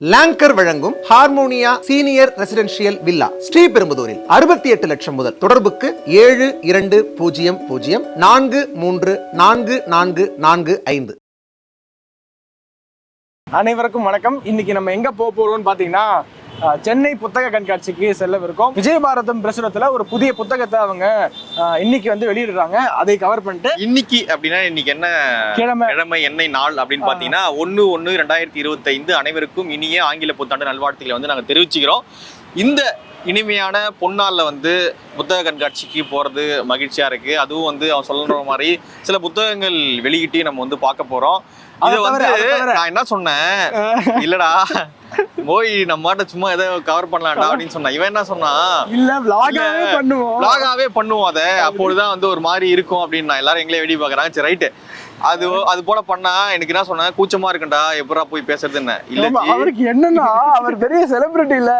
Longer வழங்கும் Harmonia senior residential villa ஸ்ரீபெரும்புதூரில் அறுபத்தி எட்டு லட்சம் முதல் தொடர்புக்கு ஏழு இரண்டு பூஜ்ஜியம் பூஜ்ஜியம் நான்கு மூன்று நான்கு நான்கு நான்கு ஐந்து. அனைவருக்கும் வணக்கம். இன்னைக்கு நம்ம எங்க போக போறோம்னு பாத்தீங்கன்னா சென்னை புத்தக கண்காட்சிக்கு செல்லவிருக்கோம். விஜயபாரதம் பிரசுரத்துல ஒரு புதிய புத்தகத்தை அவங்க இன்னைக்கு வந்து வெளியிடுறாங்க. அதை கவர் பண்ணிட்டு இன்னைக்கு அப்படின்னா இன்னைக்கு என்ன கிழமை. கிழமை என்னை நாள் அப்படின்னு பாத்தீங்கன்னா ஒன்னு ஒன்னு ரெண்டாயிரத்தி இருபத்தைந்து அனைவருக்கும் இனிய ஆங்கில புத்தாண்டு நல்வாழ்த்துக்களை வந்து நாங்க தெரிவிச்சுக்கிறோம். இந்த இனிமையான பொன்னாள்ல வந்து புத்தக கண்காட்சிக்கு போறது மகிழ்ச்சியா இருக்கு. அதுவும் வந்து அவன் சொல்ற மாதிரி சில புத்தகங்கள் வெளியிட்டு நம்ம வந்து பார்க்க போறோம். அதை இது வந்து. நான் என்ன சொன்னேன்? இல்லடா போய் நம்ம மாட்ட சும்மா ஏதோ கவர் பண்ணலாம்டா அப்படின்னு சொன்னா இவன் என்ன சொன்னா இல்ல விளாகாவே பண்ணுவோம். அதை. அப்பொழுதுதான் வந்து ஒரு மாதிரி இருக்கும் அப்படின்னு நான் எல்லாரும் எங்களே வெடி பாக்குறாங்க சரி ரைட்டு அது அது போல பண்ணா எனக்கு என்ன சொன்னேன் கூச்சமா இருக்குண்டா எப்படா போய் பேசுறது என்ன? இல்ல அவருக்கு என்னன்னா அவர் பெரிய செலிபிரிட்டி இல்ல.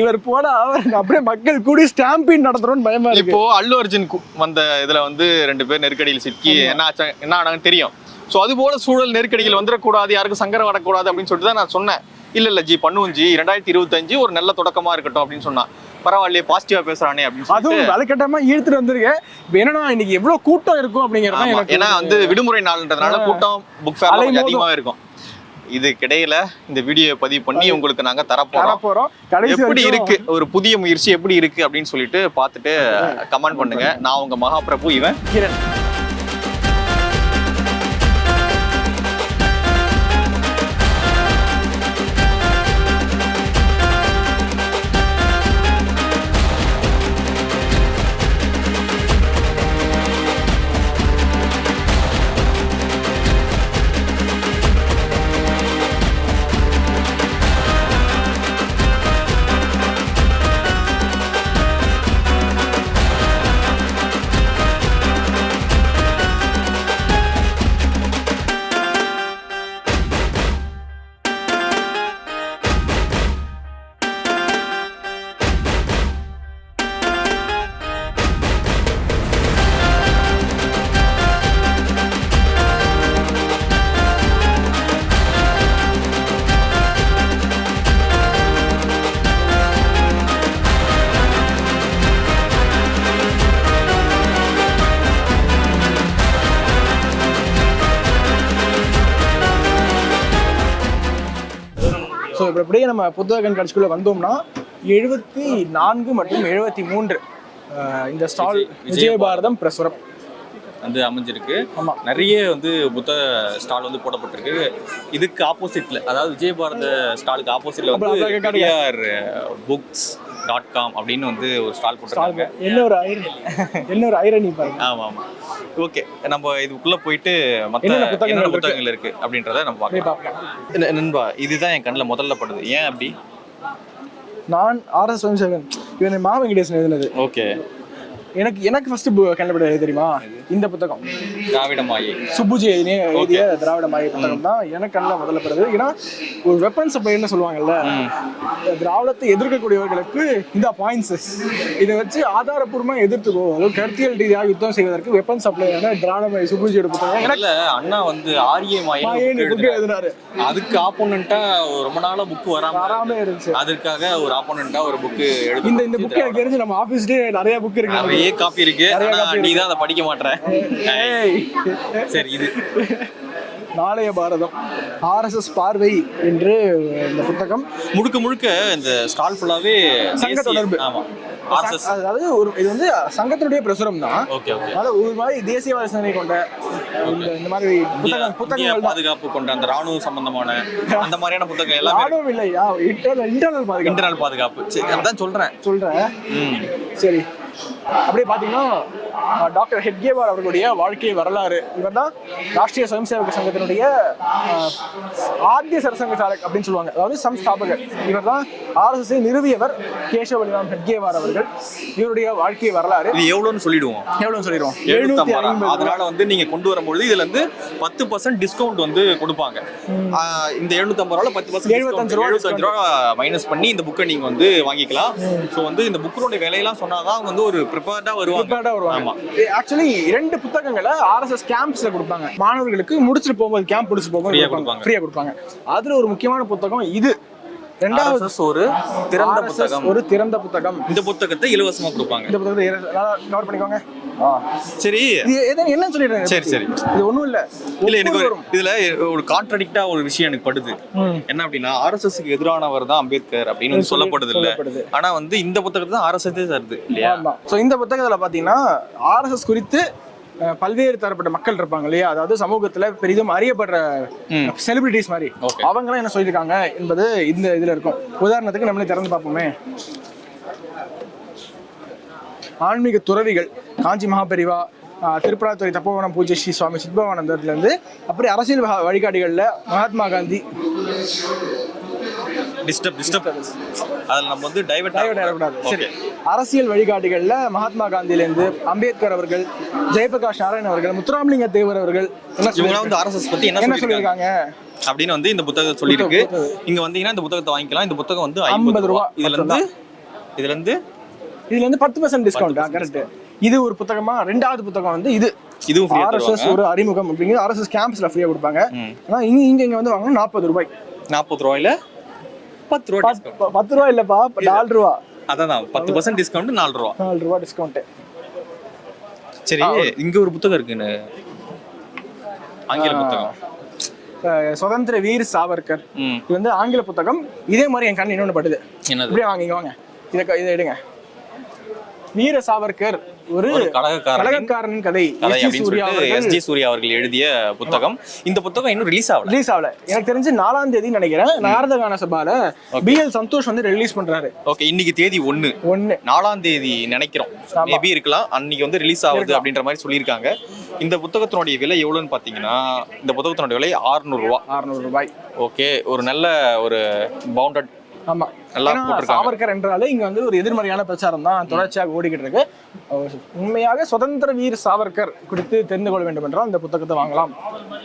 இவர் போனா அப்படியே மக்கள் கூடி ஸ்டாம்பிங் நடத்துறோம்னு பயமா இப்போ அல்லு அர்ஜுன் வந்த இதுல வந்து ரெண்டு பேர் நெருக்கடியில் சிக்கி என்ன ஆச்சா என்ன ஆனாங்கன்னு தெரியும். சோ அது போல சூழல் நெருக்கடியில் வந்துடக்கூடாது யாருக்கும் சங்கடம் வரக்கூடாது அப்படின்னு சொல்லிட்டு தான் நான் சொன்னேன். இல்ல இல்ல ஜி பண்ணுவோம் ஜி. ரெண்டாயிரத்தி இருபத்தஞ்சு ஒரு நல்ல தொடக்கமா இருக்கட்டும் அப்படின்னு சொன்னான். பரவாயில்லையே பாசிட்டிவா பேசுறானே அப்படின்னு அதுவும் வலைக்கட்டமா இழுத்துட்டு வந்திருக்கேன். என்னன்னா இன்னைக்கு எவ்வளவு கூட்டம் இருக்கும் அப்படிங்கறத ஏன்னா வந்து விடுமுறை நாள்ன்றதுனால. கூட்டம் புக் ஃபேர் கொஞ்சம். அதிகமாவே இருக்கும். இதுக்கிடையில இந்த வீடியோ பதிவு பண்ணி உங்களுக்கு நாங்க தர தரப்போறோம். எப்படி இருக்கு? ஒரு புதிய முயற்சி எப்படி இருக்கு அப்படின்னு சொல்லிட்டு பார்த்துட்டு கமெண்ட் பண்ணுங்க. நான் உங்க மகாபிரபு இவன் கிரண். ஸோ இப்போ அப்படியே நம்ம புத்தக கண்காட்சிக்குள்ள வந்தோம்னா எழுபத்தி நான்கு மற்றும் எழுபத்தி மூன்று இந்த ஸ்டால் விஜயபாரதம் பிரசுரம். வந்து அமைஞ்சிருக்கு. ஆமா. நிறைய வந்து புத்தக ஸ்டால் வந்து போடப்பட்டிருக்கு. இதுக்கு ஆப்போசிட்ல அதாவது விஜயபாரத ஸ்டாலுக்கு ஆப்போசிட்ல வந்து புக்ஸ் டாட் காம் அப்படின்னு வந்து ஒரு ஸ்டால் போட்டிருக்காங்க என்ன ஒரு ஐரணி என்ன ஒரு ஐரணி பாருங்க. ஆமா ஆமா ஓகே நம்ம இதுக்குள்ள போயிட்டு மத்த என்னென்ன புத்தகங்கள் இருக்கு? அப்படின்றத நம்ம பார்க்கலாம். நண்பா இதுதான் என் கண்ணுல முதல்ல படுது. ஏன் அப்படி? நான் ஆர் எஸ் சோமசேகரன். இவன் மா வெங்கடேசன் எழுதினது. ஓகே எனக்கு எனக்கு ஃபர்ஸ்ட் கண்டுபிடி எது தெரியுமா? இந்த புத்தகம். திராவிட மாயை. சுப்புஜி எழுதிய திராவிட மாய புத்தகம் தான் எனக்கு கண்ணில் முதல்ல படுது. ஏன்னா ஒரு வெப்பன் சப்ளைன்னு சொல்லுவாங்கல்ல திராவிடத்தை எதிர்க்கக்கூடியவர்களுக்கு இந்த பாயிண்ட்ஸ் இதை வச்சு ஆதாரப்பூர்வமா எதிர்த்துக்கோ அதாவது கருத்தியல் ரீதியாக யுத்தம் செய்வதற்கு வெப்பன் சப்ளையான திராவிட மாய சுப்புஜியோட புத்தகம். எனக்கு அண்ணா வந்து ஆரிய மாயை புக்கு எழுதினாரு. அதுக்கு ஆப்போனண்டா ரொம்ப நாளா புக் வராம வராம இருந்துச்சு. அதற்காக ஒரு ஆப்போனண்டா ஒரு புக் எழுதி இந்த இந்த புக் எனக்கு தெரிஞ்சு நம்ம ஆபீஸ்லயே நிறைய புக் இருக்கு. நிறைய காப்பி இருக்கு. ஆனா நீ தான் அதை படிக்க ஏய். சரி இது. நாளைய பாரதம். ஆர்எஸ்எஸ் பார்வை என்று இந்த புத்தகம். முழுக்க முழுக்க இந்த ஸ்டால் ஃபுல்லாவே சங்க தொடர்பு. ஆமா. ஆர்எஸ்எஸ். அதாவது ஒரு இது வந்து சங்கத்தினுடைய பிரசுரம் தான். Okay okay. அதனால ஒரு மாதிரி தேசியவாத சிந்தனை கொண்ட இந்த மாதிரி புத்தகம் புத்தகங்கள் பாதுகாப்பு கொண்ட அந்த ராணுவ சம்பந்தமான அந்த மாதிரியான புத்தகம் எல்லாமே நானும் இல்லையா இன்டர்னல் இன்டர்னல் பாதுகாப்பு. இன்டர்னல் பாதுகாப்பு. சரி அதான் சொல்றேன். சொல்றேன். சரி. அப்படியே பார்த்தீங்கன்னா டாக்டர் ஹெட்கேவார் அவர்களுடைய வாழ்க்கை வரலாறு. இவர் தான் ராஷ்டிரிய சுயம்சேவக சங்கத்தினுடைய ஆத்திய சரசங்க சாலக் அப்படின்னு சொல்லுவாங்க. அதாவது சம்ஸ்தாபகர். இவர் தான் ஆர்எஸ்எஸ்ஐ நிறுவியவர் கேசவலிராம் ஹெட்கேவார் அவர்கள். இவருடைய வாழ்க்கை வரலாறு. இது எவ்வளவுன்னு சொல்லிடுவோம். எவ்வளவு சொல்லிடுவோம்? எழுநூத்தி ஐம்பது அதனால வந்து நீங்க கொண்டு வரும்பொழுது இதுல இருந்து பத்து பர்சன்ட் டிஸ்கவுண்ட் வந்து கொடுப்பாங்க. இந்த எழுநூத்தி ஐம்பது ரூபாய் பத்து பர்சன்ட் 75 ரூபா எழுபத்தஞ்சு ரூபா மைனஸ் பண்ணி இந்த புக்கை நீங்க வந்து வாங்கிக்கலாம். ஸோ வந்து இந்த புக்கோட விலையெல்லாம் சொன்னாதான் வந்து ஒரு ப்ரிப்பேர்டா வருவாங்க. ப்ரிப்பேர்டா வருவாங்க. ஆமா. ஆக்சுவலி இரண்டு புத்தகங்களை ஆர்எஸ்எஸ் கேம்ப்ஸ்ல கொடுப்பாங்க. மாணவர்களுக்கு முடிச்சுட்டு போகும்போது கேம்ப் ஆ போகும்போது. ஃப்ரீயா கொடுப்பாங்க. அதுல ஒரு முக்கியமான புத்தகம் இது. ரெண்டாவது ஒரு திறந்த புத்தகம் ஒரு திறந்த புத்தகம் இந்த புத்தகத்தை இலவசமா கொடுப்பாங்க இந்த புத்தகத்தை நோட் பண்ணிக்கோங்க. சரி என்னன்னு சொல்லிடுறேன் சரி, சரி. இது ஒண்ணும் இல்ல இல்ல எனக்கு. இதுல ஒரு கான்ட்ரடிக்டா ஒரு விஷயம் எனக்கு படுது. என்ன அப்படின்னா ஆர்எஸ்எஸ்க்கு எதிரானவர் தான் அம்பேத்கர் அப்படின்னு சொல்லப்படுது இல்ல. ஆனா வந்து இந்த புத்தகத்தை தான் ஆர்எஸ்எஸ் தருது இல்லையா ஸோ இந்த புத்தகத்துல பாத்தீங்கன்னா ஆர்எஸ்எஸ் குறித்து பல்வேறு தரப்பட்ட மக்கள் இருப்பாங்க இல்லையா? அதாவது சமூகத்துல பெரிதும் அறியப்படுற. செலிபிரிட்டிஸ் மாதிரி. அவங்களாம் என்ன சொல்லியிருக்காங்க என்பது இந்த இதுல இருக்கும். உதாரணத்துக்கு நம்மளே திறந்து பார்ப்போமே. ஆன்மீக துறவிகள் காஞ்சி மகாபெரிவா திருப்பராத்துறை தப்போவனம் பூஜை ஸ்ரீ சுவாமி சித்பவானந்தர்ல இருந்து அப்படி அரசியல் வழிகாட்டிகள்ல மகாத்மா காந்தி. டிஸ்டர்ப் டிஸ்டர்ப் அதுல நம்ம வந்து டைவர்ட் டைவர்ட் ஆகக்கூடாது. சரி. அரசியல் வழிகாட்டிகள்ல மகாத்மா காந்தியிலேருந்து அம்பேத்கர் அவர்கள் ஜெயபிரகாஷ் நாராயண் அவர்கள் முத்துராமலிங்க தேவர் அவர்கள் என்ன இவங்க வந்து ஆர்எஸ்எஸ் பத்தி என்ன சொல்லியிருக்காங்க? அப்படின்னு வந்து இந்த புத்தகம் சொல்லியிருக்கு இங்க வந்தீங்கன்னா இந்த புத்தகத்தை வாங்கிக்கலாம். இந்த புத்தகம் வந்து 50 ஐம்பது ரூபா இதுல இருந்து இதுல இருந்து இதுல இருந்து பத்து பர்சன்ட் டிஸ்கவுண்ட் கரெக்ட் இது ஒரு புத்தகமா? ரெண்டாவது புத்தகம் வந்து இது. இதுவும் ஆர்எஸ்எஸ் ஒரு அறிமுகம் அப்படிங்கிறது ஆர்எஸ்எஸ் கேம்பஸ்ல ஃப்ரீயா கொடுப்பாங்க. ஆனா இங்க இங்க இங்க வந்து வாங்கினா நாற்பது ரூபாய். நாற்பது ரூபாயில பத்து ரூபா பத்- ப- பத்து ரூபா இல்லப்பா நாலு ரூபா. அதான் பத்து பர்சன்ட் டிஸ்கவுண்ட் நாலு ரூபா நாலு ரூபா டிஸ்கவுண்ட் சரி இங்க ஒரு புத்தகம் இருக்குன்னு ஆங்கில புத்தகம். சுதந்திர வீர் சாவர்கர். இது வந்து ஆங்கில புத்தகம். இதே மாதிரி என் கண் இன்னொன்று படுது. என்னது? இப்படியே வாங்க இங்க வாங்க. இதை இதை எடுங்க. வீர சாவர்கர் ஒரு கழகக்காரன் கதை. எஸ் ஜி சூர்யா அவர்கள் எழுதிய புத்தகம். இந்த புத்தகம் இன்னும் ரிலீஸ் ஆகல. ரிலீஸ் ஆகல. எனக்கு தெரிஞ்சு நாலாம் தேதி நினைக்கிறேன். நாரத கான சபால பிஎல் சந்தோஷ் வந்து ரிலீஸ் பண்றாரு. ஓகே இன்னைக்கு தேதி ஒண்ணு. ஒண்ணு. நாலாம் தேதி நினைக்கிறோம். மேபி இருக்கலாம். அன்னைக்கு வந்து ரிலீஸ் ஆகுது அப்படின்ற மாதிரி சொல்லியிருக்காங்க. இந்த புத்தகத்தினுடைய விலை எவ்வளவுன்னு பாத்தீங்கன்னா இந்த புத்தகத்தினுடைய விலை 600 ரூபா அறுநூறு ரூபாய். ஓகே ஒரு நல்ல ஒரு பவுண்டட் ஆமா. நல்லா. சாவர்கர் என்றாலே இங்க வந்து ஒரு எதிர்மறையான பிரச்சாரம் தான் தொடர்ச்சியாக ஓடிக்கிட்டு இருக்கு உண்மையாக சுதந்திர வீர் சாவர்கர் குறித்து தெரிந்து கொள்ள வேண்டும் என்றால் இந்த புத்தகத்தை வாங்கலாம்.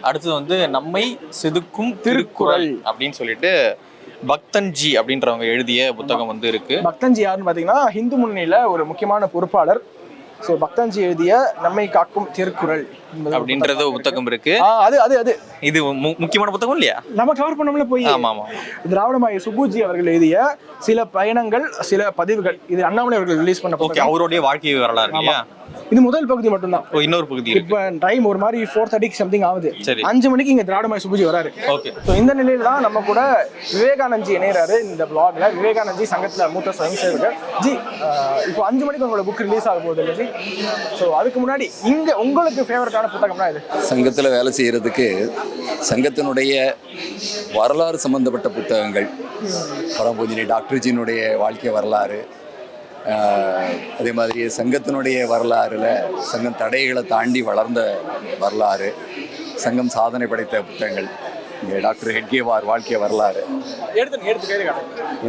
அடுத்தது வந்து நம்மை செதுக்கும் திருக்குறள். அப்படின்னு சொல்லிட்டு பக்தன்ஜி அப்படின்றவங்க எழுதிய புத்தகம் வந்து இருக்கு. பக்தன்ஜி யாருன்னு பாத்தீங்கன்னா ஹிந்து முன்னணியில ஒரு முக்கியமான பொறுப்பாளர். ஸோ பக்தன்ஜி எழுதிய நம்மை காக்கும் திருக்குறள் அப்படின்றது புத்தகம் இருக்கு. அது அது அது. இது முக்கியமான புத்தகம் இல்லையா? நம்ம கவர் பண்ணோம்ல போய். ஆமா ஆமா. திராவிடமாய சுப்புஜி அவர்கள் எழுதிய சில பயணங்கள் சில பதிவுகள் இது அண்ணாமலை அவர்கள் ரிலீஸ் பண்ண அவருடைய வாழ்க்கை வரலாறு இல்லையா? இது முதல் பகுதி மட்டும்தான். ஓ இன்னொரு பகுதி இருக்கு. இப்ப டைம் ஒரு மாதிரி ஃபோர் தேர்ட்டிக்கு சம்திங் ஆகுது. சரி. அஞ்சு மணிக்கு இங்க திராவிடமாய் சுப்புஜி வராரு. ஓகே. ஸோ இந்த நிலையில தான் நம்ம கூட விவேகானந்த்ஜி இணையறாரு இந்த பிளாக்ல விவேகானந்த்ஜி சங்கத்துல மூத்த ஸ்வயம் சேவகர் ஜி இப்போ அஞ்சு மணிக்கு உங்களோட புக் ரிலீஸ் ஆக போகுது இல்லை ஜி? ஸோ அதுக்கு முன்னாடி இங்க உங்களுக்கு ஃபேவரட்டான புத்தகம்னா இது? சங்கத்தில் வேலை செய்கிறதுக்கு சங்கத்தினுடைய வரலாறு சம்பந்தப்பட்ட புத்தகங்கள். பரம்பூஞ்சினி டாக்டர்ஜியினுடைய வாழ்க்கை வரலாறு அதே மாதிரி சங்கத்தினுடைய வரலாறுல சங்கம் தடைகளை தாண்டி வளர்ந்த வரலாறு சங்கம் சாதனை படைத்த புத்தகங்கள் டாக்டர் ஹெட்கேவார் வாழ்க்கை வரலாறு.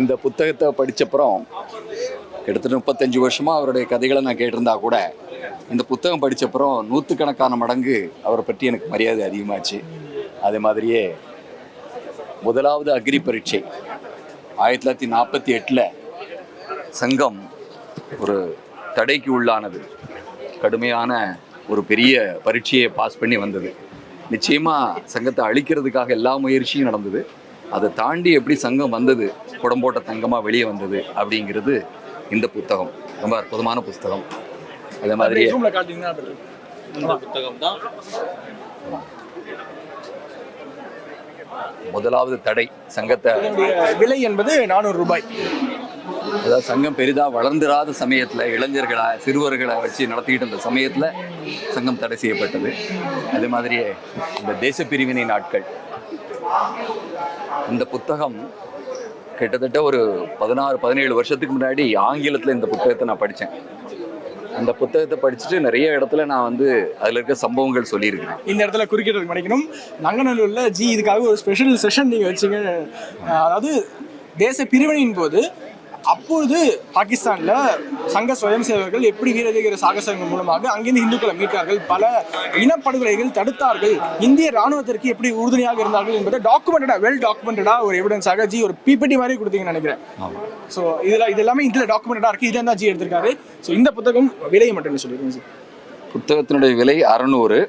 இந்த புத்தகத்தை படிச்சப்புறம் கிட்டத்தட்ட முப்பத்தஞ்சு வருஷமா அவருடைய கதைகளை நான் கேட்டிருந்தா கூட இந்த புத்தகம் படிச்சப்புறம் நூற்றுக்கணக்கான மடங்கு அவரை பற்றி எனக்கு மரியாதை அதிகமாச்சு. அதே மாதிரியே முதலாவது அக்ரி பரீட்சை ஆயிரத்தி தொள்ளாயிரத்தி நாற்பத்தி எட்டில் சங்கம் ஒரு தடைக்கு உள்ளானது. கடுமையான ஒரு பெரிய பரீட்சையை பாஸ் பண்ணி வந்தது. நிச்சயமா சங்கத்தை அழிக்கிறதுக்காக எல்லா முயற்சியும் நடந்தது. அதை தாண்டி எப்படி சங்கம் வந்தது? குடம்போட்ட தங்கமா வெளியே வந்தது அப்படிங்கிறது இந்த புத்தகம். ரொம்ப அற்புதமான புஸ்தகம் அதே மாதிரி முதலாவது தடை சங்கத்தை விலை என்பது நானூறு ரூபாய். அதாவது சங்கம் பெரிதாக வளர்ந்துராத சமயத்தில் இளைஞர்களை சிறுவர்களை வச்சு நடத்திக்கிட்டு இருந்த சமயத்தில் சங்கம் தடை செய்யப்பட்டது. அதே மாதிரியே இந்த தேச பிரிவினை நாட்கள். இந்த புத்தகம் கிட்டத்தட்ட ஒரு பதினாறு பதினேழு வருஷத்துக்கு முன்னாடி ஆங்கிலத்தில் இந்த புத்தகத்தை நான் படித்தேன் அந்த புத்தகத்தை படிச்சுட்டு நிறைய இடத்துல நான் வந்து அதில் இருக்க சம்பவங்கள் சொல்லியிருக்கேன் இந்த இடத்துல குறுக்கிட்டு கிடைக்கணும் நங்கநல்லூரில் ஜி இதுக்காக ஒரு ஸ்பெஷல் செஷன் நீங்கள் வச்சுங்க. அதாவது தேச பிரிவினையின் போது அப்பொழுது பாகிஸ்தான்ல சங்க சுயம் சேவகர்கள் எப்படி வீரதீர சாகசங்கள் மூலமாக அங்கிருந்து இந்துக்களை மீட்டார்கள் பல இனப்படுகொலைகள் தடுத்தார்கள் இந்திய ராணுவத்திற்கு எப்படி உறுதுணையாக இருந்தார்கள் என்பதை டாக்குமெண்டடா வெல் டாக்குமெண்டடா ஒரு எவிடன்ஸாக ஜி ஒரு பிபிடி மாதிரி கொடுத்தீங்கன்னு நினைக்கிறேன். ஸோ இதுல இது எல்லாமே இதுல டாக்குமெண்டடா இருக்கு. இதான் தான் ஜி எடுத்திருக்காரு? ஸோ இந்த புத்தகம் விலையை மட்டும் சொல்லிடுங்க ஜி? புத்தகத்தினுடைய விலை அறநூறு.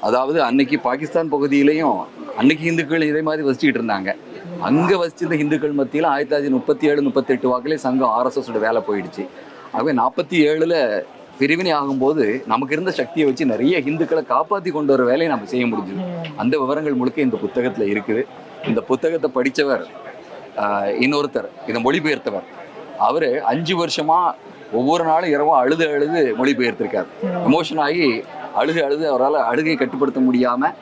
அதாவது அன்னைக்கு பாகிஸ்தான் பகுதியிலையும் அன்னைக்கு இந்துக்கள் இதே மாதிரி வசிச்சுக்கிட்டு இருந்தாங்க. அங்க வசிச்சிருந்த இந்துக்கள் மத்தியில் ஆயிரத்தி தொள்ளாயிரத்தி முப்பத்தி ஏழு முப்பத்தெட்டு வாக்கிலே சங்கம் ஆர்எஸ்எஸ் ஓட வேலை போயிடுச்சு. ஆகவே நாற்பத்தி ஏழுல பிரிவினை ஆகும்போது நமக்கு இருந்த சக்தியை வச்சு நிறைய இந்துக்களை காப்பாற்றி கொண்டு வர வேலையை நம்ம செய்ய முடிஞ்சது. அந்த விவரங்கள் முழுக்க இந்த புத்தகத்துல இருக்குது. இந்த புத்தகத்தை படிச்சவர் ஆஹ், இன்னொருத்தர் இதை மொழிபெயர்த்தவர். அவரு அஞ்சு வருஷமா ஒவ்வொரு நாளும் இரவும் அழுது அழுது மொழிபெயர்த்திருக்காரு. எமோஷன் ஆகி அழுது அழுது அவரால் அழுகையை கட்டுப்படுத்த முடியாம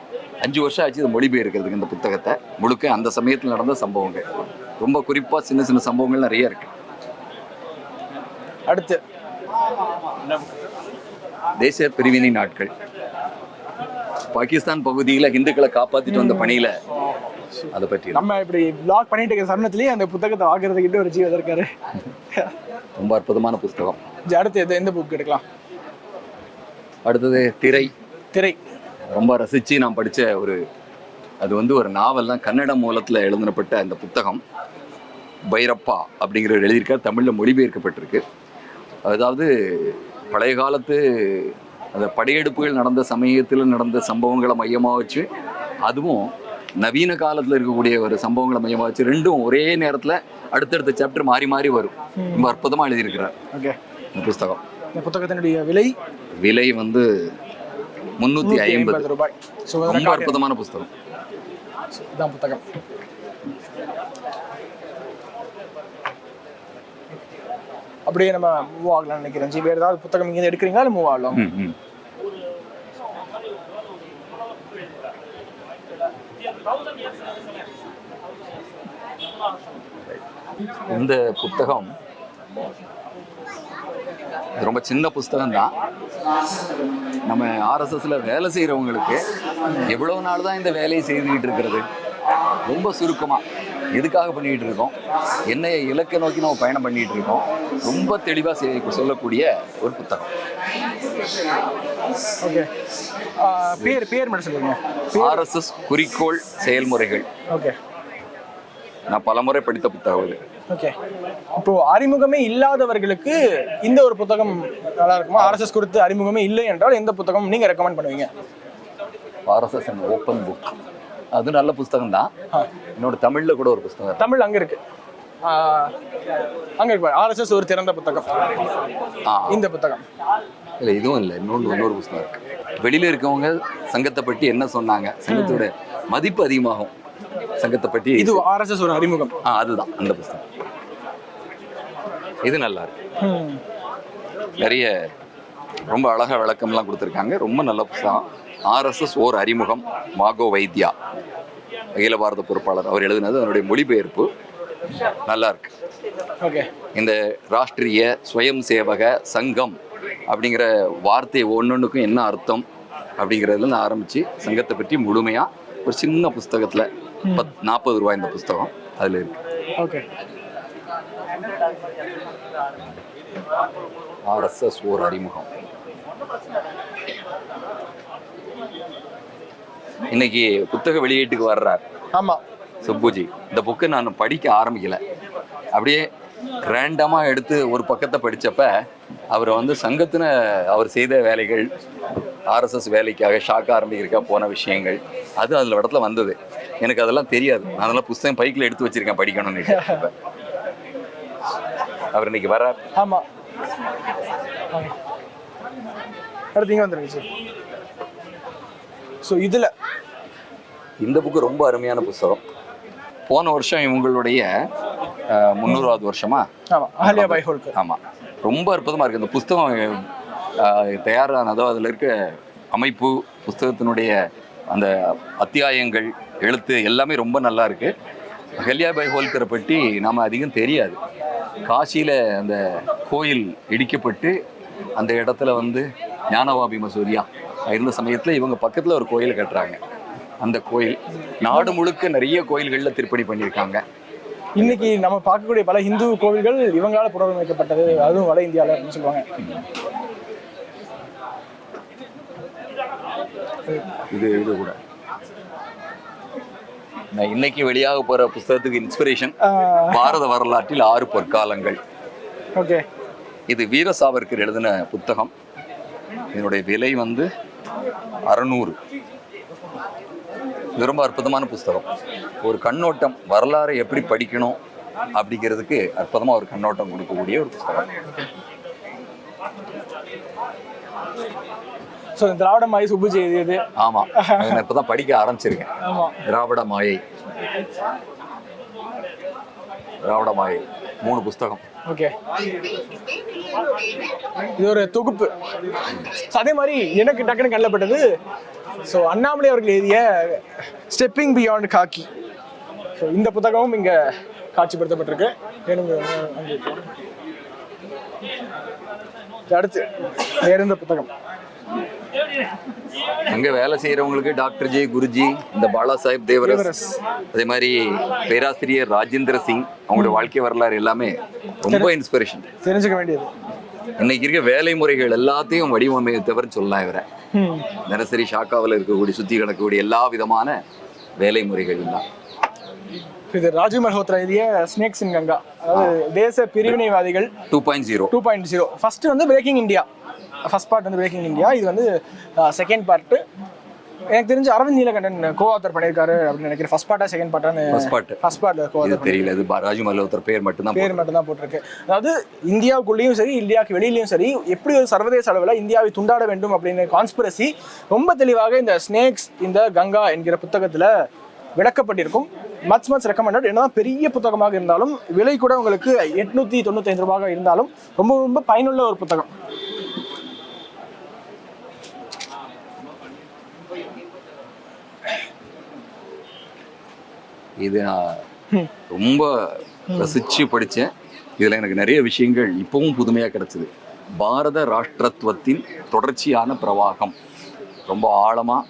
அஞ்சு வருஷம் ஆச்சு இதை மொழிபெயர்க்கிறதுக்கு இந்த புத்தகத்தை. முழுக்க அந்த சமயத்தில் நடந்த சம்பவங்கள். ரொம்ப குறிப்பா சின்ன சின்ன சம்பவங்கள் நிறைய இருக்கு. அடுத்து. தேசிய பிரிவினை நாட்கள். பாகிஸ்தான் பகுதியில இந்துக்களை காப்பாத்திட்டு வந்த பணியில அதை பற்றி நம்ம இப்படி பிளாக் பண்ணிட்டு இருக்க சமயத்திலேயே அந்த புத்தகத்தை வாங்குறதுக்கிட்ட ஒரு ஜீவன் இருக்காரு. ரொம்ப அற்புதமான புஸ்தகம் சரி, அடுத்து எது? எந்த புக் எடுக்கலாம். அடுத்தது திரை. திரை. ரொம்ப ரசிச்சு நான் படிச்ச ஒரு அது வந்து ஒரு நாவல் தான். கன்னட மூலத்துல எழுதப்பட்ட அந்த புத்தகம். பைரப்பா அப்படிங்கிறவர் எழுதியிருக்கார். தமிழ்ல மொழிபெயர்க்கப்பட்டிருக்கு. அதாவது பழைய காலத்து அந்த படையெடுப்புகள் நடந்த சமயத்தில் நடந்த சம்பவங்களை மையமாக வச்சு அதுவும் நவீன காலத்தில் இருக்கக்கூடிய ஒரு சம்பவங்களை மையமாக வச்சு ரெண்டும் ஒரே நேரத்தில் அடுத்தடுத்த சாப்டர் மாறி மாறி வரும். ரொம்ப அற்புதமாக எழுதியிருக்கிறார். ஓகே. இந்த புஸ்தகம். இந்த புத்தகத்தினுடைய விலை விலை வந்து நூத்தி ஐம்பது ரூபாய். ரொம்ப அற்புதமான புஸ்தகம். இதான் புத்தகம். அப்படியே நம்ம மூவ் ஆகலாம்னு நினைக்கிறேன். ஜி வேறு ஏதாவது புத்தகம் இங்கே எடுக்கிறீங்களா? இல்லை மூவ் ஆகலாம். இந்த புத்தகம் இது ரொம்ப சின்ன புஸ்தகம் தான் நம்ம ஆர்எஸ்எஸ்ல வேலை செய்கிறவங்களுக்கு எவ்வளவு நாள் தான் இந்த வேலையை செய்துக்கிட்டு இருக்கிறது? ரொம்ப சுருக்கமா எதுக்காக பண்ணிட்டு இருக்கோம்? என்ன இலக்கை நோக்கி நம்ம பயணம் பண்ணிட்டு இருக்கோம். ரொம்ப தெளிவா செய்- சொல்லக்கூடிய ஒரு புத்தகம். ஓகே. பேர் பேர் மட்டும் சொல்லுங்க. ஆர்எஸ்எஸ் குறிக்கோள் செயல்முறைகள். ஓகே. நான் பலமுறை படித்த புத்தகம் இது ஓகே இப்போ அறிமுகமே இல்லாதவர்களுக்கு இந்த ஒரு புத்தகம் நல்லா இருக்குமா ஆர்எஸ்எஸ் கொடுத்து அறிமுகமே இல்லை என்றால் எந்த புத்தகம் நீங்க ரெக்கமெண்ட் பண்ணுவீங்க? ஆர்எஸ்எஸ் அண்ட் ஓப்பன் புக் அது நல்ல புஸ்தகம் தான். என்னோட தமிழ்ல கூட ஒரு புஸ்தகம். தமிழ் அங்க இருக்கு. அங்க இருக்கு ஆர்எஸ்எஸ் ஒரு திறந்த புத்தகம். இந்த புத்தகம். இல்லை இதுவும் இல்லை. இன்னொன்று இன்னொரு புஸ்தகம் இருக்கு. வெளியில இருக்கவங்க சங்கத்தை பற்றி என்ன சொன்னாங்க? சங்கத்தோட மதிப்பு அதிகமாகும். சங்கத்தை பற்றி இது ஆர்எஸ்எஸ் ஒரு அறிமுகம். அதுதான். அந்த புஸ்தகம். இது நல்லா இருக்கு. நிறைய ரொம்ப அழகா விளக்கம்லாம் கொடுத்துருக்காங்க. ரொம்ப நல்ல புஸ்தகம் ஆர்எஸ்எஸ் ஓர் அறிமுகம் மாகோ வைத்யா. அகில பாரத பொறுப்பாளர். அவர் எழுதினது அதனுடைய மொழிபெயர்ப்பு நல்லா இருக்கு ஓகே. இந்த ராஷ்டிரிய ஸ்வயம் சேவக சங்கம் அப்படிங்கிற வார்த்தை ஒன்னொன்றுக்கும் என்ன அர்த்தம் அப்படிங்கிறதுலேருந்து ஆரம்பித்து சங்கத்தை பற்றி முழுமையாக ஒரு சின்ன புஸ்தகத்தில் பத் நாற்பது ரூபாய் இந்த புஸ்தகம் அதில் இருக்கு. ஓகே. ஆர்எஸ்எஸ் ஓர் அறிமுகம் இன்னைக்கு புத்தக வெளியீட்டுக்கு வர்றார். ஆமா. சுப்புஜி இந்த புக்கு நான் படிக்க ஆரம்பிக்கல. அப்படியே ரேண்டமா எடுத்து ஒரு பக்கத்தை படிச்சப்ப அவர் வந்து சங்கத்தின அவர் செய்த வேலைகள் ஆர்எஸ்எஸ் வேலைக்காக ஷாக் ஆரம்பிக்கிறக்கா போன விஷயங்கள் அது அதுல இடத்துல வந்தது. எனக்கு அதெல்லாம் தெரியாது. அதெல்லாம் புஸ்தகம் பைக்கில் எடுத்து வச்சிருக்கேன் படிக்கணும்னு அவர் இன்னைக்கு வர்றார். ஆமா ஆமா. அடுத்து இங்க வந்துருங்க சார் ஸோ இதுல இந்த புக்கு ரொம்ப அருமையான புஸ்தகம் போன வருஷம் இவங்களுடைய முந்நூறாவது வருஷமா? ஆமா அஹல்யா பாய் ஹோல்கர். ஆமாம் ரொம்ப அற்புதமாக இருக்குது இந்த புஸ்தகம் தயாரானதோ அதில் இருக்க அமைப்பு புஸ்தகத்தினுடைய அந்த அத்தியாயங்கள் எழுத்து எல்லாமே ரொம்ப நல்லா இருக்கு. ஹெல்யாபாய் ஹோல்கரை பற்றி நாம் அதிகம் தெரியாது. காசியில் அந்த கோயில் இடிக்கப்பட்டு அந்த இடத்துல வந்து ஞானவாபி மசூரியா இருந்த சமயத்தில் இவங்க பக்கத்தில் ஒரு கோயில் கட்டுறாங்க. அந்த கோயில் நாடு முழுக்க நிறைய கோயில்களில் திருப்பணி பண்ணியிருக்காங்க. இன்னைக்கு நம்ம பார்க்கக்கூடிய பல இந்து கோவில்கள் இவங்களால புனரமைக்கப்பட்டது அதுவும் வட அப்படின்னு சொல்லுவாங்க. இது இது கூட. நான் இன்னைக்கு வெளியாக போற புஸ்தகத்துக்கு இன்ஸ்பிரேஷன் பாரத வரலாற்றில் ஆறு பொற்காலங்கள். ஓகே. இது வீர சாவர்கர் எழுதின புத்தகம். இதனுடைய விலை வந்து அறநூறு. இது ரொம்ப அற்புதமான புஸ்தகம். ஒரு கண்ணோட்டம் வரலாறை எப்படி படிக்கணும் அப்படிங்கிறதுக்கு அற்புதமாக ஒரு கண்ணோட்டம் கொடுக்கக்கூடிய ஒரு புஸ்தகம். ஸோ திராவிட மாயி சுப்புஜி எழுதியது. ஆமாம் நான் இப்போ தான் படிக்க ஆரம்பிச்சிருக்கேன். திராவிட மாயை. திராவிட மாயை. மூணு புஸ்தகம். ஓகே இது ஒரு தொகுப்பு. அதே மாதிரி எனக்கு டக்குன்னு கண்ணப்பட்டது ஸோ அண்ணாமலை அவர்கள் எழுதிய ஸ்டெப்பிங் பியாண்ட் காக்கி ஸோ இந்த புத்தகமும் இங்கே காட்சிப்படுத்தப்பட்டிருக்கு. வேணும் அடுத்து வேற எந்த புத்தகம்? அங்க வேலை செய்யறவங்களுக்கு டாக்டர் ஜி குருஜி இந்த பாலா சாஹிப் தேவரஸ். அதே மாதிரி பேராசிரியர் ராஜேந்திர சிங் அவங்களுடைய வாழ்க்கை வரலாறு எல்லாமே ரொம்ப இன்ஸ்பிரேஷன் தெரிஞ்சுக்க வேண்டியது. இன்னைக்கு இருக்க வேலை முறைகள் எல்லாத்தையும் வடிவமைத்தவர் சொல்லலாம் இவரை. தினசரி ஷாக்காவில் இருக்கக்கூடிய சுத்தி கிடக்கக்கூடிய எல்லா விதமான வேலை முறைகள் தான். இது ராஜீவ் மல்ஹோத்ரா எழுதிய ஸ்னேக்ஸ் இன் கங்கா அதாவது தேச பிரிவினைவாதிகள் two point zero two point zero first வந்து பிரேக்கிங் இந்தியா ஃபர்ஸ்ட் பார்ட் வந்து பிரேக்கிங் இந்தியா இது வந்து செகண்ட் பார்ட்டு எனக்கு தெரிஞ்சு அரவிந்த் நீலகண்டன் கோ ஆத்தர் பண்ணியிருக்காரு அப்படின்னு நினைக்கிறேன். ஃபர்ஸ்ட் பார்ட்டா செகண்ட் பார்ட்டான்னு First part. ஃபர்ஸ்ட் பார்ட் கோ இது தெரியல. இது பா- ராஜு மல்ஹோத்ரா பேர் மட்டும்தான் பேர் மட்டும் தான் போட்டிருக்கு. அதாவது இந்தியாவுக்குள்ளேயும் சரி இந்தியாவுக்கு வெளியிலயும் சரி எப்படி ஒரு சர்வதேச அளவில் இந்தியாவை துண்டாட வேண்டும் அப்படின்னு கான்ஸ்பிரசி ரொம்ப தெளிவாக இந்த ஸ்னேக்ஸ் இந்த கங்கா என்கிற புத்தகத்துல விளக்கப்பட்டிருக்கும். மச் மச் ரெக்கமெண்டட் என்னதான் பெரிய புத்தகமாக இருந்தாலும் விலை கூட உங்களுக்கு எட்நூத்தி தொண்ணூத்தி ஐந்து ரூபாய் இருந்தாலும் ரொம்ப ரொம்ப பயனுள்ள ஒரு புத்தகம். இது நான் ரொம்ப ரசிச்சு படித்தேன் இதில் எனக்கு நிறைய விஷயங்கள் இப்பவும் புதுமையாக கிடைச்சது. பாரத ராஷ்டிரத்துவத்தின் தொடர்ச்சியான பிரவாகம். ரொம்ப ஆழமாக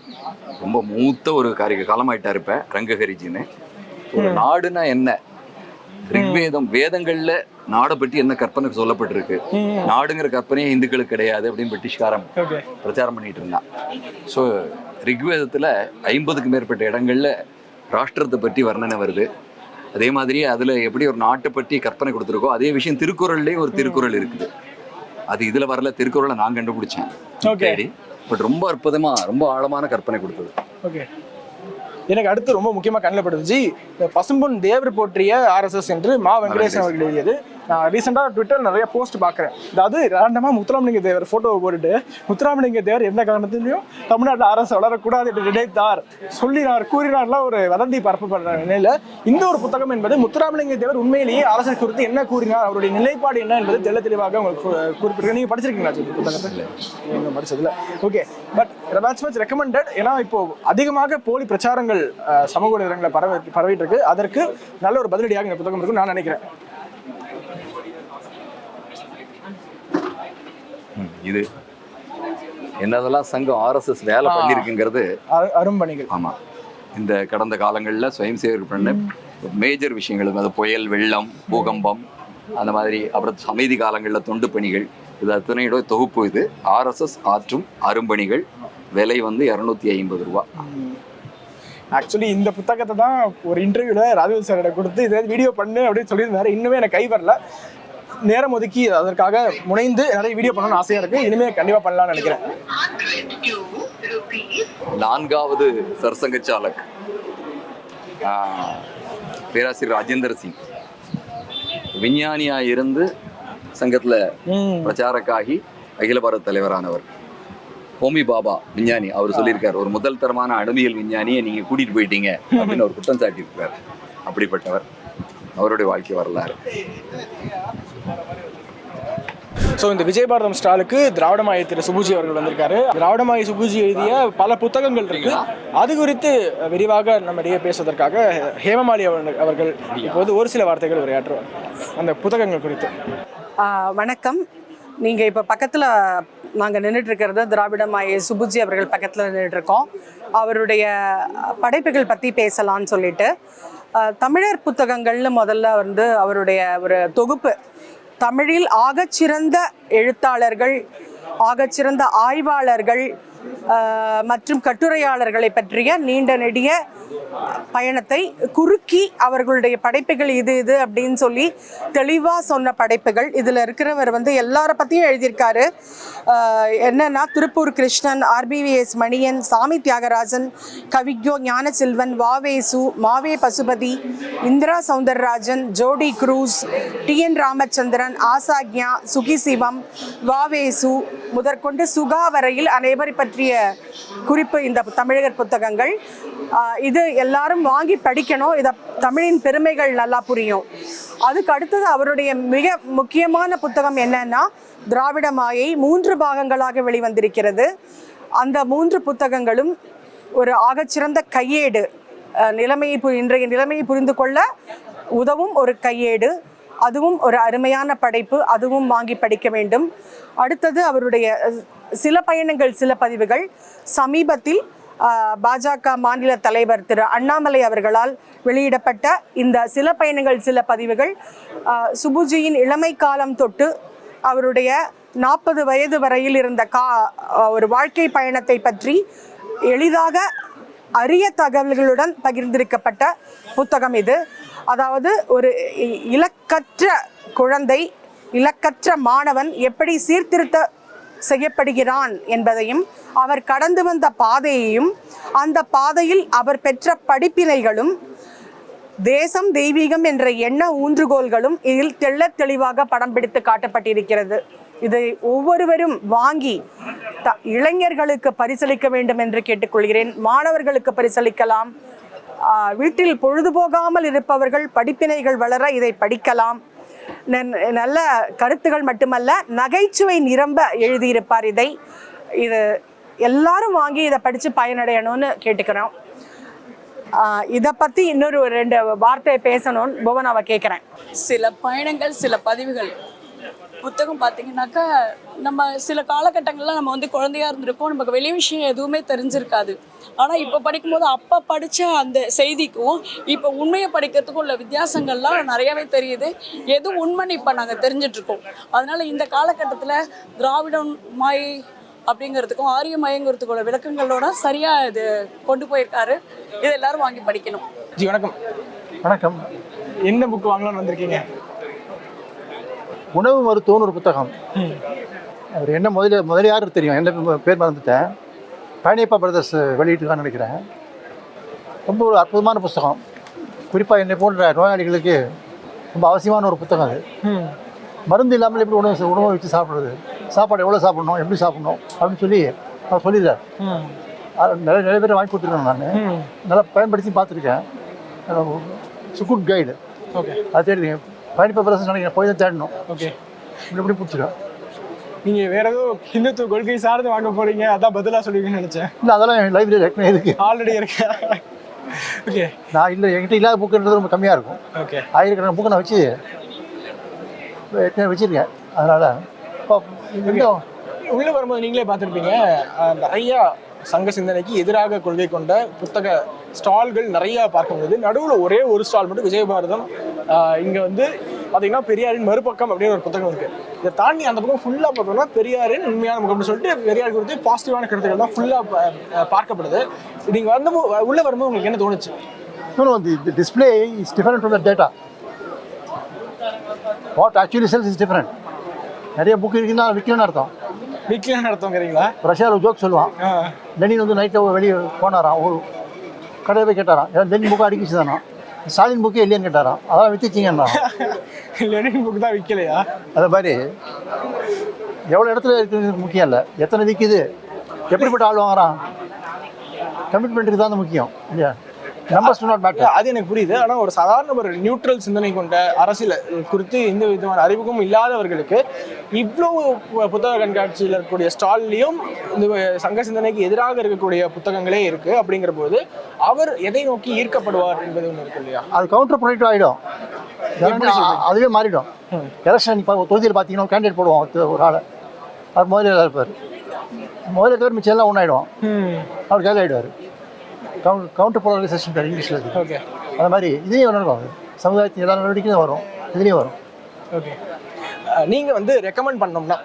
ரொம்ப மூத்த ஒரு காரிக காலமாயிட்டார் இப்போ ரங்கஹரிஜின்னு. ஒரு நாடுனா என்ன? ரிக்வேதம் வேதங்கள்ல நாடை பற்றி என்ன கற்பனை சொல்லப்பட்டிருக்கு? நாடுங்கிற கற்பனையே இந்துக்களுக்கு கிடையாது அப்படின்னு பிரிட்டிஷ்காரன் பிரச்சாரம் பண்ணிட்டு இருந்தான். ஸோ ரிக்வேதத்தில் ஐம்பதுக்கு மேற்பட்ட இடங்கள்ல ராஷ்டிரத்தை பற்றி வர்ணனை வருது. அதே மாதிரி அதில் எப்படி ஒரு நாட்டை பற்றி கற்பனை கொடுத்துருக்கோ அதே விஷயம் திருக்குறள்லேயும் ஒரு திருக்குறள் இருக்குது. அது இதில் வரல திருக்குறளை நான் கண்டுபிடிச்சேன். Okay. பட் ரொம்ப அற்புதமா ரொம்ப ஆழமான கற்பனை கொடுத்தது. ஓகே. எனக்கு அடுத்து ரொம்ப முக்கியமா கண்ணில் படுத்துச்சு இந்த பசும்பொன் தேவர் போற்றிய ஆர்எஸ்எஸ் என்று மா வெங்கடேசன் அவர்கள் எழுதியது. நான் ரீசெண்டாக ட்விட்டர் நிறைய போஸ்ட் பார்க்குறேன். அதாவது ரேண்டமாக முத்துராமலிங்க தேவர் ஃபோட்டோவை போட்டுட்டு முத்துராமலிங்க தேவர் எந்த காரணத்துலையும் தமிழ்நாட்டில் அரசு வளரக்கூடாது என்று நினைத்தார். சொல்லினார் கூறினார்லாம் ஒரு வதந்தி பரப்பப்படுற நிலையில் இந்த ஒரு புத்தகம் என்பது முத்துராமலிங்க தேவர் உண்மையிலேயே அரசு குறித்து என்ன கூறினார் அவருடைய நிலைப்பாடு என்ன என்பது தெள்ள தெளிவாக உங்களுக்கு குறிப்பிட்டு நீங்கள் படிச்சிருக்கீங்களா இந்த புத்தகத்தை? இன்னும் படிச்சதில்ல. Okay but much much recommended ஏன்னா இப்போ அதிகமாக போலி பிரச்சாரங்கள் சமூக ஊடகங்களில் பரவ பரவிட்டு இருக்கு. அதற்கு நல்ல ஒரு பதிலடியாக இந்த புத்தகம் இருக்குன்னு நான் நினைக்கிறேன். இது. என்னதெல்லாம் சங்கம் ஆர்எஸ்எஸ் வேலை பண்ணியிருக்குங்கிறது அரு- அரும்பணிகள். ஆமா. இந்த கடந்த காலங்களில் சுயம் சேவர் பண்ண மேஜர் விஷயங்கள் அது புயல் வெள்ளம் பூகம்பம் அந்த மாதிரி அப்புறம் அமைதி காலங்களில் தொண்டு பணிகள். இது அத்தனையோட தொகுப்பு இது. ஆர்எஸ்எஸ் ஆற்றும் அரும்பணிகள். விலை வந்து இரநூத்தி ஐம்பது ரூபா. ஆக்சுவலி இந்த புத்தகத்தை தான் ஒரு இன்டர்வியூல ராஜீவ் சார்கிட்ட கொடுத்து இதை வீடியோ பண்ணு அப்படின்னு சொல்லியிருந்தாரு. இன்னுமே எனக்கு கை வரல. நேரம் ஒதுக்கி அதற்காக முனைந்து நிறைய வீடியோ பண்ணணும்னு ஆசையா இருக்கு. இனிமே கண்டிப்பா பண்ணலாம்னு நினைக்கிறேன். நான்காவது சர்சங்க சாலக் பேராசிரியர் ராஜேந்திர சிங். விஞ்ஞானியா இருந்து சங்கத்துல பிரச்சாரக்காகி அகில பாரத தலைவரானவர். ஹோமி பாபா விஞ்ஞானி. அவர் சொல்லியிருக்கார் ஒரு முதல் தரமான அணுவியல் விஞ்ஞானியை நீங்க கூட்டிட்டு போயிட்டீங்க. அப்படின்னு ஒரு குற்றம் சாட்டியிருக்கார். அப்படிப்பட்டவர். அவருடைய வாழ்க்கை வரலாறு. ஸோ இந்த விஜய் பாரதம் ஸ்டாலுக்கு திராவிடமாய திரு சுபுஜி அவர்கள் வந்திருக்காரு. திராவிடமாய சுபுஜி எழுதிய பல புத்தகங்கள் இருக்கு. அது குறித்து விரிவாக நம்மிடையே பேசுவதற்காக ஹேமமாலி அவர்கள் இப்போது ஒரு சில வார்த்தைகள் உரையாற்றுவார். அந்த புத்தகங்கள் குறித்து. வணக்கம். நீங்கள் இப்போ பக்கத்தில் நாங்கள் நின்றுட்டு இருக்கிறது திராவிட சுபுஜி அவர்கள் பக்கத்தில் நின்றுட்டு இருக்கோம். அவருடைய படைப்புகள் பற்றி பேசலாம்னு சொல்லிட்டு தமிழர் புத்தகங்கள்னு முதல்ல வந்து அவருடைய ஒரு தொகுப்பு தமிழில் ஆகச்சிறந்த எழுத்தாளர்கள் ஆகச்சிறந்த ஆய்வாளர்கள் மற்றும் கட்டுரையாளர்களை பற்றிய நீண்ட நெடிய பயணத்தை குறுக்கி அவர்களுடைய படைப்புகள் இது இது அப்படின்னு சொல்லி தெளிவாக சொன்ன படைப்புகள். இதில் இருக்கிறவர் வந்து எல்லார பற்றியும் எழுதியிருக்காரு. என்னன்னா திருப்பூர் கிருஷ்ணன் ஆர்பிவிஎஸ் மணியன் சாமி தியாகராஜன் கவிக்யோ ஞானசெல்வன் வாவேசு மாவே பசுபதி இந்திரா சவுந்தரராஜன் ஜோடி குரூஸ் டி என் ராமச்சந்திரன் ஆசாக்யா சுகி சிவம் வாவேசு முதற்கொண்டு சுகா வரையில் அனைவரை பற்றிய குறிப்பு இந்த தமிழகர் புத்தகங்கள். இது எல்லாரும் வாங்கி படிக்கணும். இதை தமிழின் பெருமைகள் நல்லா புரியும். அதுக்கு அடுத்தது அவருடைய மிக முக்கியமான புத்தகம் என்னன்னா திராவிட மாயை மூன்று பாகங்களாக வெளிவந்திருக்கிறது. அந்த மூன்று புத்தகங்களும் ஒரு ஆகச்சிறந்த கையேடு நிலைமையை பு- இன்றைய நிலைமையை புரிந்து கொள்ள உதவும் ஒரு கையேடு அதுவும் ஒரு அருமையான படைப்பு அதுவும் வாங்கி படிக்க வேண்டும். அடுத்தது அவருடைய சில பயணங்கள் சில பதிவுகள் சமீபத்தில் பாஜக மாநில தலைவர் திரு அண்ணாமலை அவர்களால் வெளியிடப்பட்ட இந்த சில பயணங்கள் சில பதிவுகள் சுபுஜியின் இளமை காலம் தொட்டு அவருடைய நாற்பது வயது வரையில் இருந்த கா ஒரு வாழ்க்கை பயணத்தை பற்றி எளிதாக அரிய தகவல்களுடன் பகிர்ந்திருக்கப்பட்ட புத்தகம் இது. அதாவது ஒரு இலக்கற்ற குழந்தை இலக்கற்ற மாணவன் எப்படி சீர்திருத்த செய்யப்படுகிறான் என்பதையும் அவர் கடந்து வந்த பாதையையும் அந்த பாதையில் அவர் பெற்ற படிப்பினைகளும் தேசம் தெய்வீகம் என்ற எண்ண ஊன்றுகோல்களும் இதில் தெள்ள தெளிவாக படம் பிடித்து காட்டப்பட்டிருக்கிறது. இதை ஒவ்வொருவரும் வாங்கி த இளைஞர்களுக்கு பரிசளிக்க வேண்டும் என்று கேட்டுக்கொள்கிறேன். மாணவர்களுக்கு பரிசளிக்கலாம். வீட்டில் பொழுதுபோகாமல் இருப்பவர்கள் படிப்பினைகள் வளர இதை படிக்கலாம். நல்ல கருத்துகள் மட்டுமல்ல நகைச்சுவை நிரம்ப எழுதியிருப்பார் இதை. இது எல்லாரும் வாங்கி இதை படித்து பயனடையணும்னு கேட்டுக்கிறோம். இதை பற்றி இன்னொரு ஒரு ரெண்டு வார்த்தையை பேசணும்னு புவனாவை கேட்குறேன் சில பயணங்கள் சில பதிவுகள் புத்தகம் பார்த்தீங்கன்னாக்கா நம்ம சில காலகட்டங்கள்ல நம்ம வந்து குழந்தையா இருந்திருக்கோம் நமக்கு வெளி விஷயம் எதுவுமே தெரிஞ்சிருக்காது. ஆனால் இப்போ படிக்கும்போது அப்போ படித்த அந்த செய்திக்கும் இப்போ உண்மையை படிக்கிறதுக்கும் உள்ள வித்தியாசங்கள்லாம் நிறையவே தெரியுது. எது உண்மைன்னு இப்போ நாங்கள் தெரிஞ்சிட்ருக்கோம். அதனால இந்த காலகட்டத்தில் திராவிடம் மாயை அப்படிங்கிறதுக்கும் ஆரிய மயங்கிறதுக்குள்ள விளக்கங்களோட சரியாக இது கொண்டு போயிருக்காரு. இதை எல்லாரும் வாங்கி படிக்கணும். ஜி வணக்கம். வணக்கம். என்ன புக் வாங்கலாம்னு வந்திருக்கீங்க? உணவு மருத்துவம்னு ஒரு புத்தகம். அவர் என்ன முதல்ல முதலியார் தெரியும்? என்ன பேர் மறந்துட்டேன். பழனியப்பா பிரதர்ஸ் வெளியிட்டுருக்கான்னு நினைக்கிறேன். ரொம்ப ஒரு அற்புதமான புத்தகம். குறிப்பாக என்னை போன்ற நோயாளிகளுக்கு ரொம்ப அவசியமான ஒரு புத்தகம் அது. மருந்து இல்லாமல் எப்படி உணவு உணவை வச்சு சாப்பிட்றது? சாப்பாடு எவ்வளோ சாப்பிடணும்? எப்படி சாப்பிடணும்? அப்படின்னு சொல்லி அவர் சொல்லிடுறார். அது நிறைய நிறைய பேர் வாங்கி கொடுத்துருக்கேன் நான். நல்லா பயன்படுத்தி பார்த்துருக்கேன். சுக்குட் கைடு. ஓகே. அது தேடுங்க. பழனிப்பா பிரதர்ஸ் நினைக்கிறேன் போய் தான் தேடணும். ஓகே இப்படி இப்படி பிடிச்சிடும் நீங்க வேற ஏதோ ஹிந்துத்துவ கொள்கை சார்ந்து வாங்க போறீங்க அதான் பதிலா சொல்லுவீங்கன்னு நினைச்சேன். இல்லை அதெல்லாம் என் லைப்ரரி ஏற்கனவே இருக்கு. ஆல்ரெடி இருக்கா? ஓகே நான் இல்லை என்கிட்ட இல்லாத புக்குன்றது ரொம்ப கம்மியாக இருக்கும். ஓகே ஆயிரக்கணக்கான புக்கு நான் வச்சு ஏற்கனவே வச்சுருக்கேன். அதனால் இப்போ உள்ள வரும்போது நீங்களே பார்த்துருப்பீங்க நிறைய சங்க சிந்தனைக்கு எதிராக கொள்கை கொண்ட புத்தக ஸ்டால்கள் நிறைய பார்க்க முடியுது. நடுவில் ஒரே ஒரு ஸ்டால் மட்டும் விஜயபாரதம் இங்கே வந்து பார்த்தீங்கன்னா பெரியாரின் மறுபக்கம் அப்படின்னு ஒரு புத்தகம் இருக்கு. இதை தாண்டி அந்த பக்கம் ஃபுல்லாக பார்த்தோம்னா பெரியாரின் உண்மையான முகம்னு சொல்லிட்டு பெரியார் குறித்து பாசிட்டிவான கருத்துக்கள் தான் ஃபுல்லாக பார்க்கப்படுது. நீங்கள் வந்து உள்ளே வரும்போது உங்களுக்கு என்ன தோணுச்சு? No, no, the, the display is different from the data. What actually sells is different. நிறைய புக் இருக்குன்னா விற்கணும்னு அர்த்தம். வீக்லியா நடத்துங்கிறீங்களா ரஷ்யாவில் ஜோக் சொல்லுவான். லெனின் வந்து நைட்டில் வெளியே போனாராம். ஒரு கடையில் போய் கேட்டாராம். லெனின் புக்கு அடிக்கிச்சு தானா ஸ்டாலின் புக்கே இல்லையான்னு கேட்டாராம். அதான் வித்துச்சிங்கன்னா லெனின் புக் தான் விற்கலையா அது மாதிரி எவ்வளோ இடத்துல இருக்குது முக்கியம் இல்லை. எத்தனை விற்கிது எப்படிப்பட்ட ஆள் வாங்குறான்? கமிட்மெண்ட்டுக்கு தான் முக்கியம். இல்லையா? நம்பர்ஸ் டு நாட் மேட்டர் அது எனக்கு புரியுது. ஆனா ஒரு சாதாரண ஒரு நியூட்ரல் சிந்தனை கொண்ட அரசியல் குறித்து எந்த விதமான அறிமுகம் இல்லாதவர்களுக்கு இவ்வளவு பு- புத்தக கண்காட்சியில் இருக்கக்கூடிய ஸ்டால்லையும் இந்த சங்க சிந்தனைக்கு எதிராக இருக்கக்கூடிய புத்தகங்களே இருக்கு. அப்படிங்கிற போது அவர் எதை நோக்கி ஈர்க்கப்படுவார் என்பது ஒன்று இருக்கு இல்லையா? அது கவுண்டர் ப்ரொடக்டிவ் ஆகிடும் அதுவே மாறிடும். எலெக்ஷன் தொகுதியில் பார்த்தீங்கன்னா கேண்டிடேட் போடுவோம் ஒரு ஆளை. அவர் முதலில் இருப்பார். முதல்ல மிச்சம் எல்லாம் ஒன்றாயிடும் அவர் கையில் ஆகிடுவார் கவுண்ட் கவுண்டர் போலரைசேஷன் பேர் இங்கிலீஷில் அது ஓகே அது மாதிரி இதையும் நடக்கும் சமுதாயத்தின் எல்லா நடவடிக்கையும் வரும். இதுலேயும் வரும். ஓகே நீங்க வந்து ரெக்கமெண்ட் பண்ணோம்னா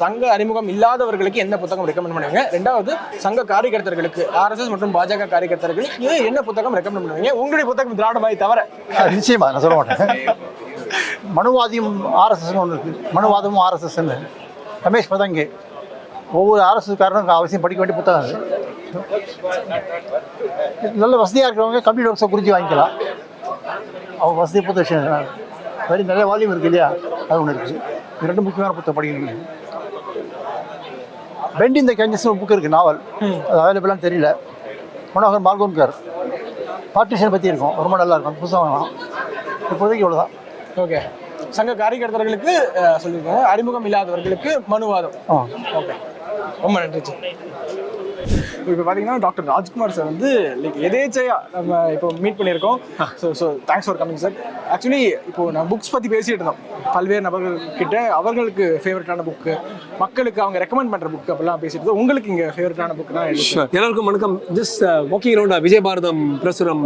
சங்க அறிமுகம் இல்லாதவர்களுக்கு என்ன புத்தகம் ரெக்கமெண்ட் பண்ணுவீங்க? ரெண்டாவது சங்க காரியகர்த்தர்களுக்கு ஆர்எஸ்எஸ் மற்றும் பாஜக காரியகர்த்தர்களுக்கு என்ன புத்தகம் ரெக்கமெண்ட் பண்ணுவீங்க? உங்களுடைய புத்தகம் திராவிடமாய் தவிர. அது நிச்சயமா நான் சொல்ல மாட்டேன். மனுவாதியும் ஆர்எஸ்எஸ்னு ஒன்று இருக்குது மனுவாதமும் ஆர்எஸ்எஸ்ன்னு ரமேஷ் பதங்கே ஒவ்வொரு ஆர்எஸ்எஸ் காரனும் அவசியம் படிக்க வேண்டிய புத்தகம் அது. நல்ல வசதியாக இருக்கிறவங்க கம்ப்யூட்டர் ஒர்க்ஸை குறித்து வாங்கிக்கலாம். அவங்க வசதி புத்தகம் சரி நிறைய வால்யூம் இருக்கு இல்லையா? அது ஒன்று இருக்குது இது ரெண்டு முக்கியமான புத்தகம் படிக்கணும் பெண்ட் இந்த கேஞ்சஸ் ஒரு புக் இருக்குது நாவல் அது அவைலபிளான்னு தெரியல. மனோகர் மால்கோன்கர் பார்ட்டிஷன் பற்றி இருக்கும். ரொம்ப நல்லா இருக்கும். புத்தகம் வேணாம் இப்போதைக்கு இவ்வளோதான் ஓகே சங்க காரியகர்த்தர்களுக்கு அஹ், சொல்லியிருக்காங்க அறிமுகம் இல்லாதவர்களுக்கு மனுவாதம். ஓகே ரொம்ப நன்றி சார் இப்போ பார்த்தீங்கன்னா டாக்டர் ராஜ்குமார் சார் வந்து லைக் எதேச்சையா நம்ம இப்போ மீட் பண்ணியிருக்கோம். So so thanks for coming sir actually இப்போ நான் புக்ஸ் பற்றி பேசிகிட்டு இருந்தோம். பல்வேறு நபர்கள் கிட்ட அவர்களுக்கு ஃபேவரட்டான புக்கு மக்களுக்கு அவங்க ரெக்கமெண்ட் பண்ணுற புக் அப்படிலாம் பேசிட்டு இருந்தோம். உங்களுக்கு இங்கே ஃபேவரட்டான புக் தான் எல்லாருக்கும் வணக்கம். Just walking around Vijay Bharatham Prasuram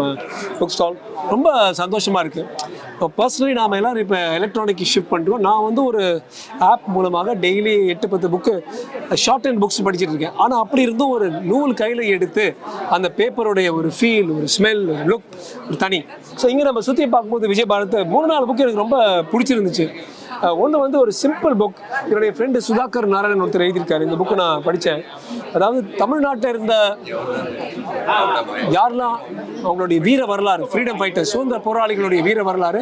book stall ரொம்ப சந்தோஷமாக இருக்குது இப்போ பர்சனலி நாம் எல்லோரும் இப்போ எலக்ட்ரானிக் ஷிஃப்ட் பண்ணுறோம் நான் வந்து ஒரு ஆப் மூலமாக டெய்லி எட்டு பத்து புக்கு ஷார்ட் அண்ட் புக்ஸ் படிச்சுட்டு இருக்கேன். ஆனால் அப்படி இருந்தும் ஒரு நூல் கையில் எடுத்து அந்த பேப்பருடைய ஒரு ஃபீல் ஒரு ஸ்மெல் ஒரு லுக் ஒரு தனி. ஸோ இங்கே நம்ம சுற்றி பார்க்கும்போது விஜய் பாரத் மூணு நாலு புக்கு எனக்கு ரொம்ப பிடிச்சிருந்துச்சு. ஒன்று வந்து ஒரு சிம்பிள் புக் என்னுடைய ஃப்ரெண்டு சுதாகர் நாராயணன் ஒருத்தர் எழுதியிருக்காரு. இந்த புக்கு நான் படித்தேன் அதாவது தமிழ்நாட்டில் இருந்த யாரெல்லாம் அவங்களுடைய வீர வரலாறு ஃப்ரீடம் ஃபைட்டர் சுதந்திர போராளிகளுடைய வீர வரலாறு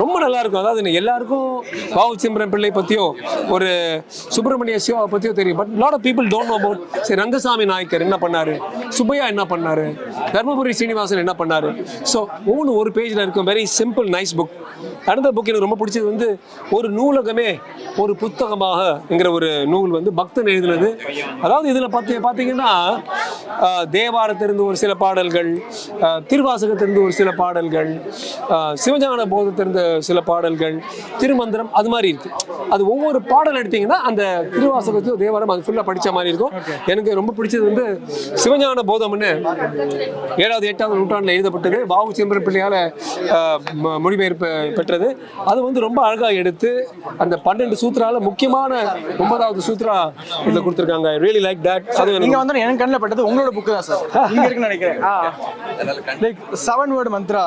ரொம்ப நல்லா இருக்கும். அதாவது எல்லாருக்கும் பாவு சிம்ரன் பிள்ளை பற்றியோ ஒரு சுப்பிரமணிய சிவாவை பற்றியோ தெரியும். But lot of people don't know about சரி ரங்கசாமி நாயக்கர் என்ன பண்ணாரு? சுப்பையா என்ன பண்ணாரு? தர்மபுரி சீனிவாசன் என்ன பண்ணாரு? ஸோ ஒவ்வொன்று ஒரு பேஜில் இருக்கும். வெரி சிம்பிள் நைஸ் புக் அடுத்த புக் எனக்கு ரொம்ப பிடிச்சது வந்து ஒரு நூலகமே ஒரு புத்தகமாகங்கிற ஒரு நூல் வந்து பக்தன் எழுதினது. அதாவது இதில் பார்த்து பார்த்தீங்கன்னா தேவாரத்திலிருந்து ஒரு சில பாடல்கள் திருவாசகத்திலிருந்து ஒரு சில பாடல்கள் சிவஞான போதத்திலிருந்து சில பாடல்கள் திருமந்திரம் அது மாதிரி இருக்கு. அது ஒவ்வொரு பாடல் எடுத்தீங்கன்னா அந்த திருவாசகத்தையும் தேவாரம் அது ஃபுல்லாக படித்த மாதிரி இருக்கும். எனக்கு ரொம்ப பிடிச்சது வந்து சிவஞான போதம்னு ஏழாவது எட்டாவது நூற்றாண்டில் எழுதப்பட்டது. பாபு சிம்பரம் பிள்ளையால் மொழிபெயர்ப்பு பெற்றது. அது வந்து ரொம்ப அழகாக எடுத்து அந்த பன்னெண்டு சூத்திரால முக்கியமான ஒன்பதாவது சூத்ரா இதில் கொடுத்துருக்காங்க. ரியலி லைக் தட் அது நீங்க எனக்கு வந்து எனக்கு கண்ணில் பட்டது உங்களோட புக்கு தான் சார் இங்க இருக்குன்னு நினைக்கிறேன். Like seven word mantra.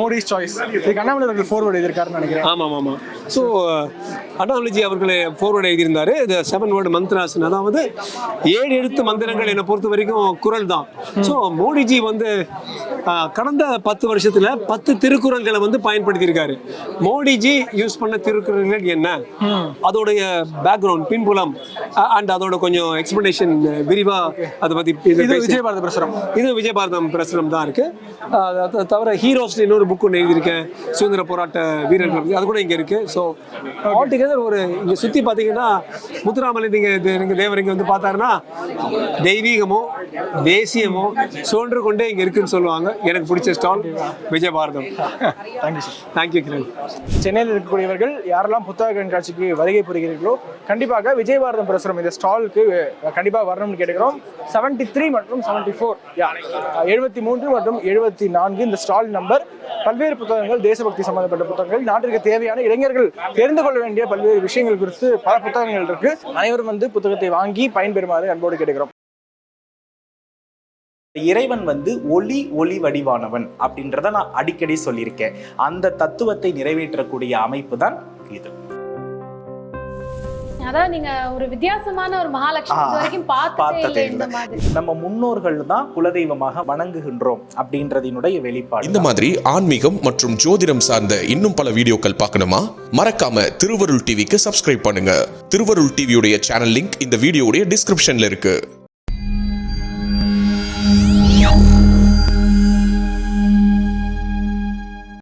Modi's choice இதுக்கு அண்ணாமலை அவர்கள் ஃபோர் வேர்டு எழுதியிருக்காருன்னு நினைக்கிறேன். ஆமாம் ஆமாம் ஸோ அண்ணாமலைஜி அவர்களை ஃபோர்வர்டு எழுதியிருந்தாரு. இது செவன் வேர்டு மந்த்ராஸ் அதாவது ஏழு எழுத்து மந்திரங்கள் என்னை பொறுத்த வரைக்கும் குரல் தான். ஸோ மோடிஜி வந்து கடந்த பத்து வருஷத்துல பத்து திருக்குறள்களை வந்து பயன்படுத்தியிருக்காரு மோடிஜி யூஸ் பண்ண திருக்குறள்கள் என்ன? அதோடைய பேக்ரவுண்ட் பின்புலம் அண்ட் அதோட கொஞ்சம் எக்ஸ்பிளனேஷன் விரிவா அதை பத்தி இது விஜய் பாரத பிரசுரம். இது விஜயபாரதம் பிரசுரம் தான் இருக்கு. தவிர ஹீரோஸ் இன்னொரு புக் ஒன்று எழுதியிருக்கேன். சுதந்திர போராட்ட வீரர்கள். அது கூட இங்க இருக்கு. ஸோ ஆல் டுகெதர் ஒரு இங்க சுத்தி பாத்தீங்கன்னா முத்துராமலை நீங்க இது- நீங்க தேவர் இங்க வந்து பார்த்தாருன்னா தெய்வீகமோ தேசியமோ சோன்று கொண்டே இங்க இருக்குன்னு சொல்லுவாங்க. எனக்கு பிடிச்ச stall Vijayabharatam. Thank you sir thank you Kiran சென்னையில் இருக்கக்கூடியவர்கள் யாரெல்லாம் புத்தக கண்காட்சிக்கு வருகை புரிகிறீர்களோ கண்டிப்பாக விஜயபாரதம் பிரசுரம் இந்த ஸ்டாலுக்கு கண்டிப்பாக வரணும்னு கேட்டுக்கிறோம். செவன்டி த்ரீ மற்றும் செவன்டி ஃபோர் எழுபத்தி மூன்று மற்றும் எழுபத்தி நான்கு இந்த ஸ்டால் நம்பர். பல்வேறு புத்தகங்கள் தேசபக்தி சம்பந்தப்பட்ட புத்தகங்கள் நாட்டிற்கு தேவையான இளைஞர்கள் தெரிந்து கொள்ள வேண்டிய பல்வேறு விஷயங்கள் குறித்து பல புத்தகங்கள் இருக்கு. அனைவரும் வந்து புத்தகத்தை வாங்கி பயன்பெறுமாறு அன்போடு கேட்டுக்கிறோம். இறைவன் வந்து ஒளி ஒளி வடிவானவன் அப்படின்றத நான் அடிக்கடி சொல்லியிருக்கேன். அந்த தத்துவத்தை நிறைவேற்றக்கூடிய அமைப்பு தான் இது. அதான் நீங்க ஒரு வித்தியாசமான ஒரு மகாலட்சுமி பார்த்ததே நம்ம முன்னோர்கள் தான் குலதெய்வமாக வணங்குகின்றோம் அப்படின்றதினுடைய வெளிப்பாடு இந்த மாதிரி ஆன்மீகம் மற்றும் ஜோதிடம் சார்ந்த இன்னும் பல வீடியோக்கள் பார்க்கணுமா? மறக்காம திருவருள் டிவிக்கு சப்ஸ்கிரைப் பண்ணுங்க. திருவருள் டிவியுடைய சேனல் லிங்க் இந்த வீடியோடைய டிஸ்கிரிப்ஷன்ல இருக்கு.